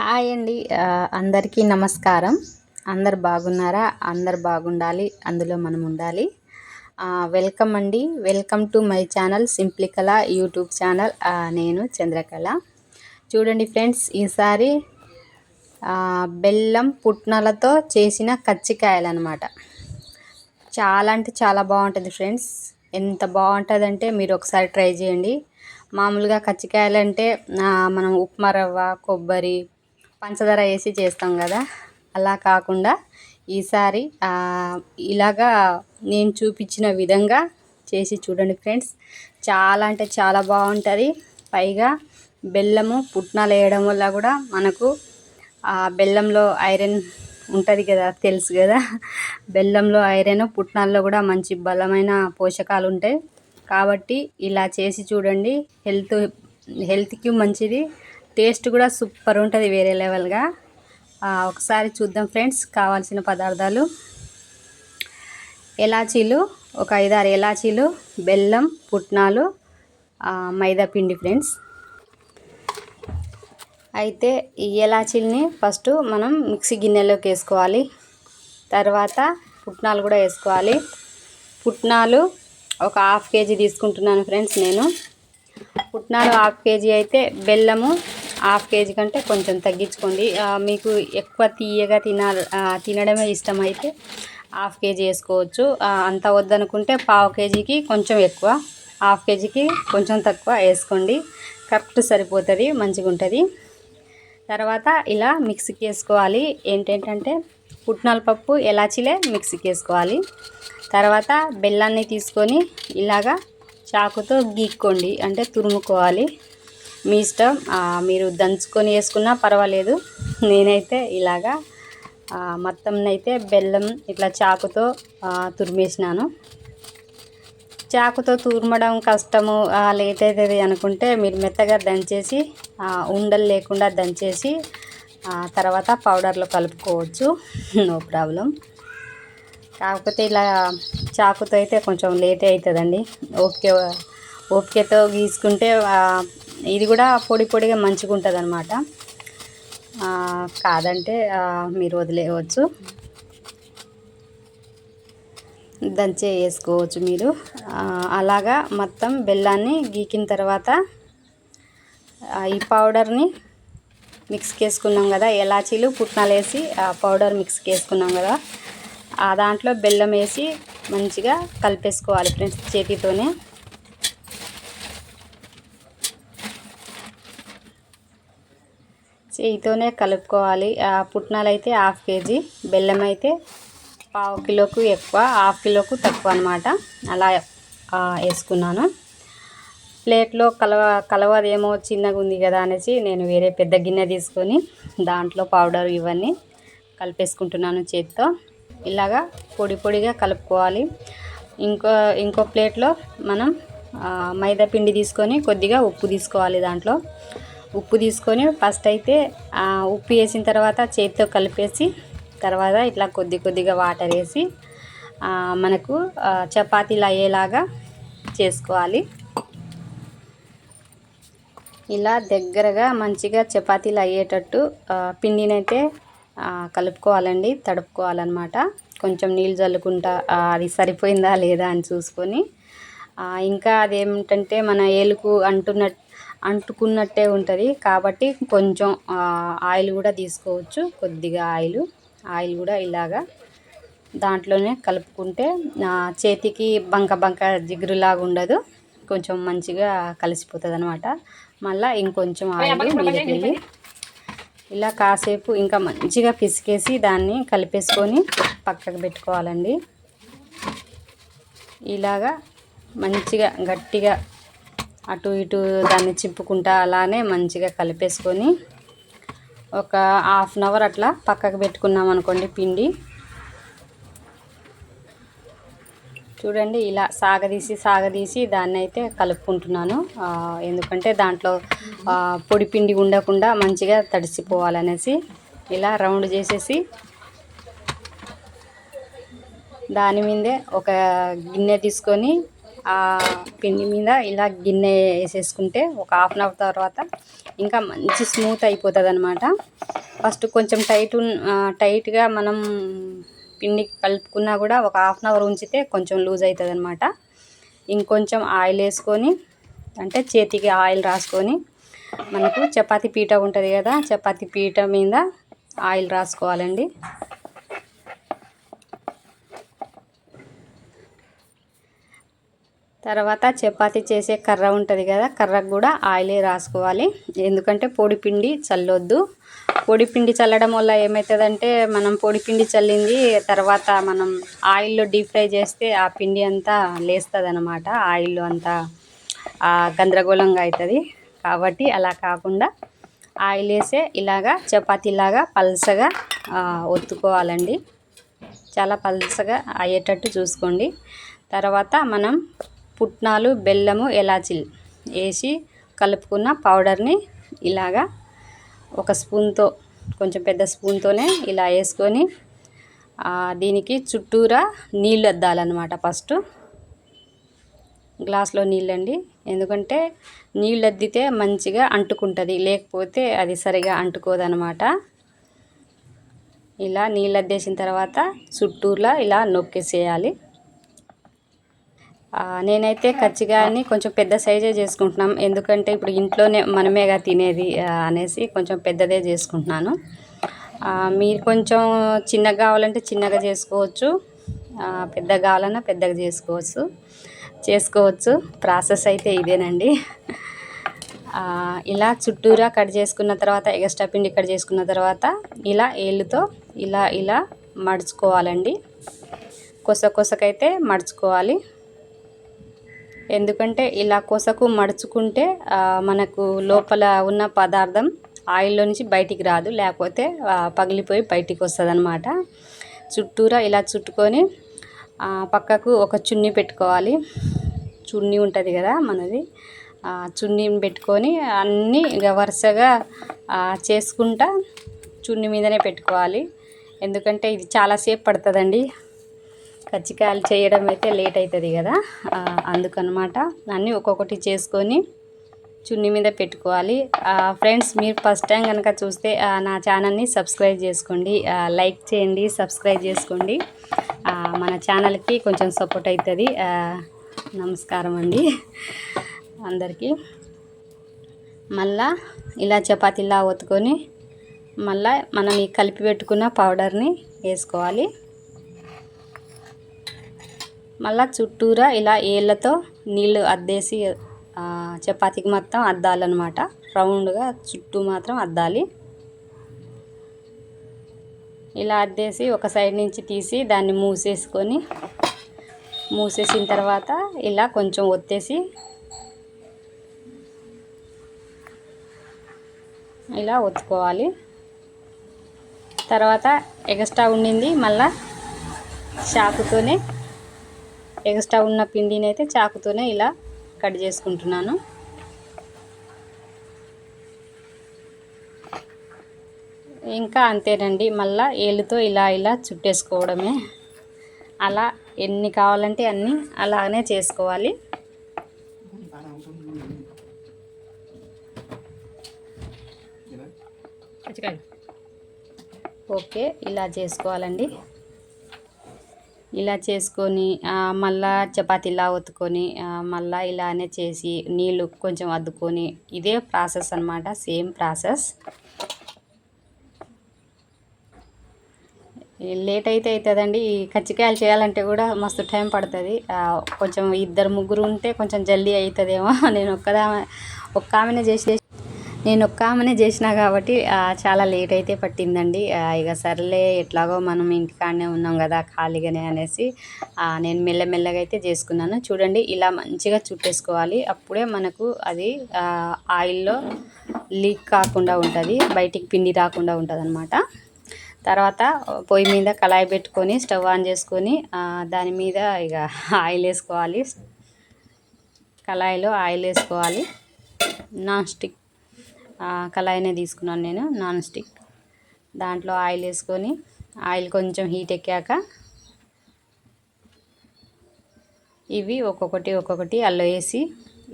Hi అండి. అందరికీ నమస్కారం. అందరు బాగున్నారా? అందరు బాగుండాలి. అందులో మనం ఉండాలి. వెల్కమ్ అండి. Welcome to my channel Simplikala YouTube channel. నేను చంద్రకళ. చూడండి ఫ్రెండ్స్ ఈసారి బెల్లం పుట్నాలతో చేసిన కజ్జికాయలు అనమాట చాలా అంటే చాలా బాగుంటుంది ఫ్రెండ్స్. ఎంత బాగుంటుందంటే మీరు ఒకసారి ట్రై చేయండి. మామూలుగా కచ్చికాయలంటే అంటే మనం ఉప్మా రవ్వ కొబ్బరి పంచదార వేసి చేస్తాం కదా అలా కాకుండా ఈసారి ఇలాగా నేను చూపించిన విధంగా చేసి చూడండి ఫ్రెండ్స్. చాలా అంటే చాలా బాగుంటుంది. పైగా బెల్లము పుట్నాలు వేయడం వల్ల కూడా మనకు ఆ బెల్లంలో ఐరన్ ఉంటుంది కదా తెలుసు కదా. బెల్లంలో ఐరన్ పుట్నాల్లో కూడా మంచి బలమైన పోషకాలు ఉంటాయి. కాబట్టి ఇలా చేసి చూడండి. హెల్త్ హెల్త్కి మంచిది. టేస్ట్ కూడా సూపర్ ఉంటుంది వేరే లెవెల్గా. ఒకసారి చూద్దాం ఫ్రెండ్స్ కావాల్సిన పదార్థాలు. ఎలాచీలు ఒక ఐదారు ఎలాచీలు బెల్లం పుట్నాలు మైదా పిండి ఫ్రెండ్స్. అయితే ఈ ఎలాచీల్ని ఫస్ట్ మనం మిక్సీ గిన్నెలోకి వేసుకోవాలి. తర్వాత పుట్నాలు కూడా వేసుకోవాలి. పుట్నాలు ఒక హాఫ్ కేజీ తీసుకుంటున్నాను ఫ్రెండ్స్ నేను. పుట్నాలు హాఫ్ కేజీ అయితే బెల్లము హాఫ్ కేజీ కంటే కొంచెం తగ్గించుకోండి. మీకు ఎక్కువ తీయగా తినాల తినడమే తినడమే ఇష్టమైతే హాఫ్ కేజీ వేసుకోవచ్చు. అంత వద్దనుకుంటే పావు కేజీకి కొంచెం ఎక్కువ హాఫ్ కేజీకి కొంచెం తక్కువ వేసుకోండి. కరెక్ట్ సరిపోతుంది మంచిగా ఉంటుంది. తర్వాత ఇలా మిక్సీకి వేసుకోవాలి. ఏంటంటే పుట్నాల పప్పు ఎలాచీలే మిక్సీకి వేసుకోవాలి. తర్వాత బెల్లాన్ని తీసుకొని ఇలాగా చాకుతో గీక్కోండి అంటే తురుముకోవాలి. మీ ఇష్టం. మీరు దంచుకొని వేసుకున్నా పర్వాలేదు. నేనైతే ఇలాగా మొత్తంనైతే మొత్తం అయితే బెల్లం ఇట్లా చాకుతో తురిమేసినాను. చాకుతో తూర్మడం కష్టము లేట్ అవుతుంది అనుకుంటే మీరు మెత్తగా దంచేసి ఉండలు లేకుండా దంచేసి తర్వాత పౌడర్లో కలుపుకోవచ్చు. No problem. కాకపోతే ఇలా చాకుతో అయితే కొంచెం లేట్ అవుతుందండి ఓపిక ఓపికతో గీసుకుంటే ఇది కూడా పొడి పొడిగా మంచిగా ఉంటుంది అనమాట కాదంటే మీరు వదిలేయవచ్చు. దంచే వేసుకోవచ్చు మీరు. అలాగా మొత్తం బెల్లాన్ని గీకిన తర్వాత ఈ పౌడర్ని మిక్స్ చేసుకున్నాం కదా ఎలాచీలు పుట్నాలు వేసి ఆ పౌడర్ మిక్స్కి వేసుకున్నాం కదా ఆ దాంట్లో బెల్లం వేసి మంచిగా కలిపేసుకోవాలి ఫ్రెండ్స్ చేతితోనే. చేయితోనే కలుపుకోవాలి. పుట్నాలు అయితే హాఫ్ కేజీ బెల్లం అయితే పావు కిలోకు ఎక్కువ హాఫ్ కిలోకు తక్కువ అనమాట అలా వేసుకున్నాను. ప్లేట్లో కలవ కలవదేమో చిన్నగా ఉంది కదా అనేసి నేను వేరే పెద్ద గిన్నె తీసుకొని దాంట్లో పౌడర్ ఇవన్నీ కలిపేసుకుంటున్నాను చేతితో. ఇలాగా పొడి పొడిగా కలుపుకోవాలి. ఇంకో ఇంకో ప్లేట్లో మనం మైదా పిండి తీసుకొని కొద్దిగా ఉప్పు తీసుకోవాలి దాంట్లో. ఉప్పు తీసుకొని ఫస్ట్ అయితే ఉప్పు వేసిన తర్వాత చేతితో కలిపేసి తర్వాత ఇట్లా కొద్ది కొద్దిగా వాటర్ వేసి మనకు చపాతీలు అయ్యేలాగా చేసుకోవాలి. ఇలా దగ్గరగా మంచిగా చపాతీలు అయ్యేటట్టు పిండినైతే కలుపుకోవాలండి తడుపుకోవాలన్నమాట. కొంచెం నీళ్ళు చల్లుకుంటా అది సరిపోయిందా లేదా అని చూసుకొని ఇంకా అదేమిటంటే మన ఏలుకు అంటున్నట్టు అంటుకున్నట్టే ఉంటుంది. కాబట్టి కొంచెం ఆయిల్ కూడా తీసుకోవచ్చు. కొద్దిగా ఆయిల్. ఆయిల్ కూడా ఇలాగా దాంట్లోనే కలుపుకుంటే చేతికి బంక బంక జిగురులాగా ఉండదు. కొంచెం మంచిగా కలిసిపోతుంది అనమాట మళ్ళీ ఇంకొంచెం ఆయిల్ మీదకి ఇలా కాసేపు ఇంకా మంచిగా పిసికేసి దాన్ని కలిపేసుకొని పక్కకు పెట్టుకోవాలండి. ఇలాగా మంచిగా గట్టిగా అటు ఇటు దాన్ని చింపుకుంటా అలానే మంచిగా కలిపేసుకొని ఒక హాఫ్ అన్ అవర్ అట్లా పక్కకు పెట్టుకున్నాం అనుకోండి పిండి. చూడండి ఇలా సాగదీసి సాగదీసి దాన్ని అయితే కలుపుకుంటున్నాను ఎందుకంటే దాంట్లో పొడి పిండి ఉండకుండా మంచిగా తడిసిపోవాలనేసి ఇలా రౌండ్ చేసేసి దాని మీదే ఒక గిన్నె తీసుకొని ఆ పిండి మీద ఇలా గిన్నె వేసేసుకుంటే ఒక హాఫ్ అన్ అవర్ తర్వాత ఇంకా మంచి స్మూత్ అయిపోతుంది అనమాట ఫస్ట్ కొంచెం టైట్ టైట్గా మనం పిండి కలుపుకున్నా కూడా ఒక హాఫ్ అన్ అవర్ ఉంచితే కొంచెం లూజ్ అవుతుంది అనమాట ఇంకొంచెం ఆయిల్ వేసుకొని అంటే చేతికి ఆయిల్ రాసుకొని మనకు చపాతి పీట ఉంటుంది కదా చపాతి పీట మీద ఆయిల్ రాసుకోవాలండి. తర్వాత చపాతీ చేసే కర్ర ఉంటుంది కదా కర్రకు కూడా ఆయిలే రాసుకోవాలి. ఎందుకంటే పొడి పిండి చల్లొద్దు. పొడి పిండి చల్లడం వల్ల ఏమవుతుందంటే మనం పొడి పిండి చల్లింది తర్వాత మనం ఆయిల్లో డీప్ ఫ్రై చేస్తే ఆ పిండి అంతా లేస్తుంది అనమాట ఆయిల్లో అంతా గందరగోళంగా అవుతుంది కాబట్టి అలా కాకుండా ఆయిల్ వేసే ఇలాగా చపాతీలాగా పల్సగా ఒత్తుకోవాలండి. చాలా పల్సగా అయ్యేటట్టు చూసుకోండి. తర్వాత మనం పుట్నాలు బెల్లము ఎలాచిల్ వేసి కలుపుకున్న పౌడర్ని ఇలాగా ఒక స్పూన్తో కొంచెం పెద్ద స్పూన్తోనే ఇలా వేసుకొని దీనికి చుట్టూరా నీళ్ళు అద్దాలన్నమాట ఫస్ట్. గ్లాస్లో నీళ్ళండి. ఎందుకంటే నీళ్ళు అద్దితే మంచిగా అంటుకుంటుంది. లేకపోతే అది సరిగా అంటుకోదనమాట ఇలా నీళ్ళు అద్దేసిన తర్వాత చుట్టూరులా ఇలా నొక్కేసేయాలి. నేనైతే కచ్చిగాని కొంచెం పెద్ద సైజే చేసుకుంటున్నాం. ఎందుకంటే ఇప్పుడు ఇంట్లోనే మనమేగా తినేది అనేసి కొంచెం పెద్దదే చేసుకుంటున్నాను. మీరు కొంచెం చిన్నగా కావాలంటే చిన్నగా చేసుకోవచ్చు. పెద్దగా కావాలన్నా పెద్దగా చేసుకోవచ్చు. చేసుకోవచ్చు. ప్రాసెస్ అయితే ఇదేనండి. ఇలా చుట్టూరా కట్ చేసుకున్న తర్వాత ఎగస్ట్రా పిండి కట్ చేసుకున్న తర్వాత ఇలా ఏళ్ళుతో ఇలా ఇలా మడుచుకోవాలండి. కొస కొసకైతే మడుచుకోవాలి. ఎందుకంటే ఇలా కొసకు మడుచుకుంటే మనకు లోపల ఉన్న పదార్థం ఆయిల్లో నుంచి బయటికి రాదు లేకపోతే పగిలిపోయి బయటికి వస్తుంది అనమాట చుట్టూరా ఇలా చుట్టుకొని పక్కకు ఒక చున్నీ పెట్టుకోవాలి. చున్నీ ఉంటుంది కదా మనది. చున్నీని పెట్టుకొని అన్నీ ఇక వరుసగా చేసుకుంటా చున్నీ మీదనే పెట్టుకోవాలి. ఎందుకంటే ఇది చాలాసేపు పడుతుందండి. కజ్జికాయలు చేయడం అయితే లేట్ అవుతుంది కదా. అందుకనమాట అన్నీ ఒక్కొక్కటి చేసుకొని చున్నీ మీద పెట్టుకోవాలి. ఫ్రెండ్స్ మీరు ఫస్ట్ టైం కనుక చూస్తే నా ఛానల్ని సబ్స్క్రైబ్ చేసుకోండి. లైక్ చేయండి సబ్స్క్రైబ్ చేసుకోండి. మన ఛానల్కి కొంచెం సపోర్ట్ అవుతుంది. నమస్కారం అండి. అందరికీ మళ్ళా ఇలా చపాతీలా ఒత్తుకొని మళ్ళీ మనం ఈ కలిపి పెట్టుకున్న పౌడర్ని వేసుకోవాలి. మళ్ళీ చుట్టూరా ఇలా ఏళ్ళతో నీళ్ళు అద్దేసి చపాతీకి మొత్తం అద్దాలన్నమాట. రౌండ్గా చుట్టూ మాత్రం అద్దాలి. ఇలా అద్దేసి ఒక సైడ్ నుంచి తీసి దాన్ని మూసేసుకొని మూసేసిన తర్వాత ఇలా కొంచెం ఒత్తేసి ఇలా ఒత్తుకోవాలి. తర్వాత ఎగస్ట్రా ఉండింది మళ్ళా షాకుతోనే ఎక్స్ట్రా ఉన్న పిండిని అయితే చాకుతోనే ఇలా కట్ చేసుకుంటున్నాను. ఇంకా అంతేనండి మళ్ళీ ఏళ్ళుతో ఇలా ఇలా చుట్టేసుకోవడమే. అలా ఎన్ని కావాలంటే అన్నీ అలానే చేసుకోవాలి. ఓకే ఇలా చేసుకోవాలండి. ఇలా చేసుకొని మళ్ళా చపాతీలా ఒత్తుకొని మళ్ళా ఇలానే చేసి నీళ్ళు కొంచెం అద్దుకొని ఇదే ప్రాసెస్ అనమాట సేమ్ ప్రాసెస్. లేట్ అయితే అవుతుందండి ఈ కచ్చికాయలు చేయాలంటే కూడా మస్తు టైం పడుతుంది. కొంచెం ఇద్దరు ముగ్గురు ఉంటే కొంచెం జల్దీ అవుతుందేమో నేను ఒక్కదా ఒక్క ఆమెనే చేసి నేను ఒక్క ఆమెనే చేసిన కాబట్టి చాలా లేట్ అయితే పట్టిందండి. ఇక సర్లే ఎట్లాగో మనం ఇంటికాడనే ఉన్నాం కదా ఖాళీగానే అనేసి నేను మెల్లమెల్లగా అయితే చేసుకున్నాను. చూడండి ఇలా మంచిగా చుట్టేసుకోవాలి. అప్పుడే మనకు అది ఆయిల్లో లీక్ కాకుండా ఉంటుంది బయటికి పిండి రాకుండా ఉంటుంది అనమాట తర్వాత పొయ్యి మీద కళాయి పెట్టుకొని స్టవ్ ఆన్ చేసుకొని దాని మీద ఇక ఆయిల్ వేసుకోవాలి. కళాయిలో ఆయిల్ వేసుకోవాలి. నాన్ స్టిక్ కళాయినే తీసుకున్నాను నేను నాన్ స్టిక్ దాంట్లో ఆయిల్ వేసుకొని ఆయిల్ కొంచెం హీట్ ఎక్కాక ఇవి ఒక్కొక్కటి ఒక్కొక్కటి అల్లం వేసి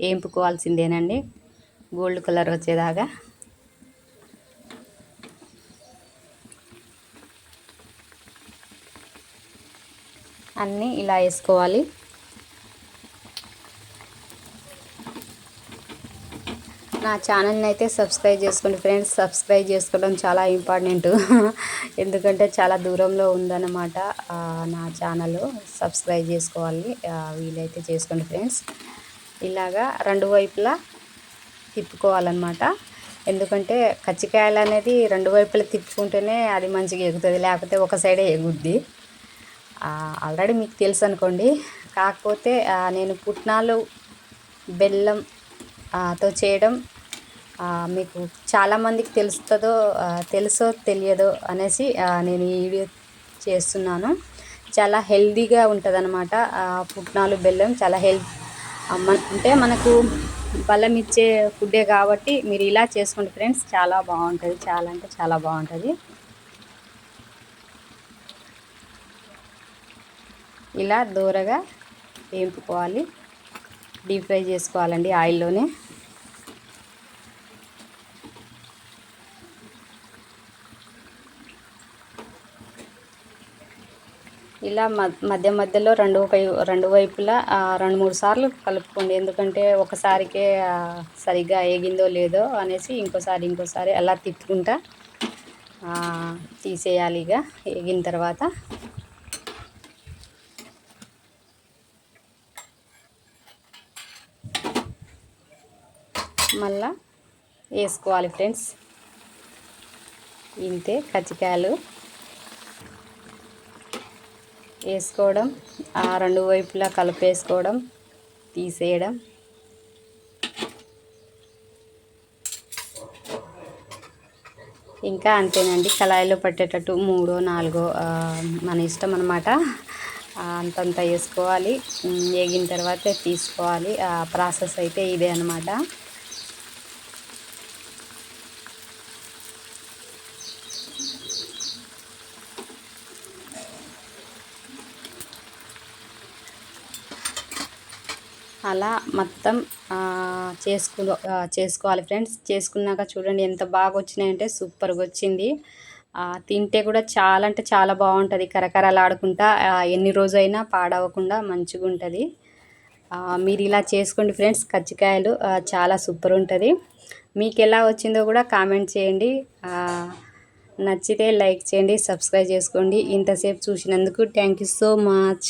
ఏంపుకోవాల్సిందేనండి. గోల్డ్ కలర్ వచ్చేదాకా. అన్నీ ఇలా వేసుకోవాలి. నా ఛానల్ని అయితే సబ్స్క్రైబ్ చేసుకోండి ఫ్రెండ్స్. సబ్స్క్రైబ్ చేసుకోవడం చాలా ఇంపార్టెంట్. ఎందుకంటే చాలా దూరంలో ఉందన్నమాట నా ఛానల్. సబ్స్క్రైబ్ చేసుకోవాలి వీలైతే చేసుకోండి ఫ్రెండ్స్. ఇలాగా రెండు వైపులా తిప్పుకోవాలన్నమాట. ఎందుకంటే కచ్చికాయలు అనేది రెండు వైపులా తిప్పుకుంటేనే అది మంచిగా ఎగుతుంది లేకపోతే ఒక సైడే ఎగుద్ది. ఆల్రెడీ మీకు తెలుసు అనుకోండి. కాకపోతే నేను పుట్నాలు బెల్లం తో చేయడం మీకు చాలామందికి తెలుస్తుందో తెలుసో తెలియదో అనేసి నేను ఈ వీడియో చేస్తున్నాను. చాలా హెల్దీగా ఉంటుంది అనమాట పుట్నాలు బెల్లం చాలా హెల్త్ అంటే మనకు బలం ఇచ్చే ఫుడ్డే కాబట్టి మీరు ఇలా చేసుకోండి ఫ్రెండ్స్. చాలా బాగుంటుంది. చాలా అంటే చాలా బాగుంటుంది. ఇలా దూరగా వేపుకోవాలి డీప్ ఫ్రై చేసుకోవాలండి ఆయిల్లోనే. ఇలా మధ్య మధ్యలో రెండు రెండు వైపులా రెండు మూడు సార్లు కలుపుకోండి. ఎందుకంటే ఒకసారికే సరిగ్గా ఏగిందో లేదో అనేసి ఇంకోసారి ఇంకోసారి అలా తిప్పుకుంటా తీసేయాలి ఇక ఏగిన తర్వాత. మళ్ళా వేసుకోవాలి ఫ్రెండ్స్. ఇంతే కచ్చికాయలు. వేసుకోవడం ఆ రెండు వైపులా కలిపేసుకోవడం తీసేయడం. ఇంకా అంతేనండి కళాయిలో పట్టేటట్టు మూడో నాలుగో మన ఇష్టం అనమాట అంతంత వేసుకోవాలి. వేగిన తర్వాత తీసుకోవాలి. ప్రాసెస్ అయితే ఇదే అనమాట అలా మొత్తం చేసుకు చేసుకోవాలి. ఫ్రెండ్స్ చేసుకున్నాక చూడండి ఎంత బాగా వచ్చినాయంటే సూపర్గా వచ్చింది తింటే కూడా చాలా అంటే చాలా బాగుంటుంది. కరకరలాడుకుంటా ఎన్ని రోజైనా పాడవకుండా మంచిగా ఉంటుంది మీరు ఇలా చేసుకోండి ఫ్రెండ్స్. కజ్జికాయలు చాలా సూపర్ ఉంటుంది మీకు ఎలా వచ్చిందో కూడా కామెంట్ చేయండి. నచ్చితే లైక్ చేయండి సబ్స్క్రైబ్ చేసుకోండి. ఇంతసేపు చూసినందుకు థ్యాంక్ యూ సో మచ్.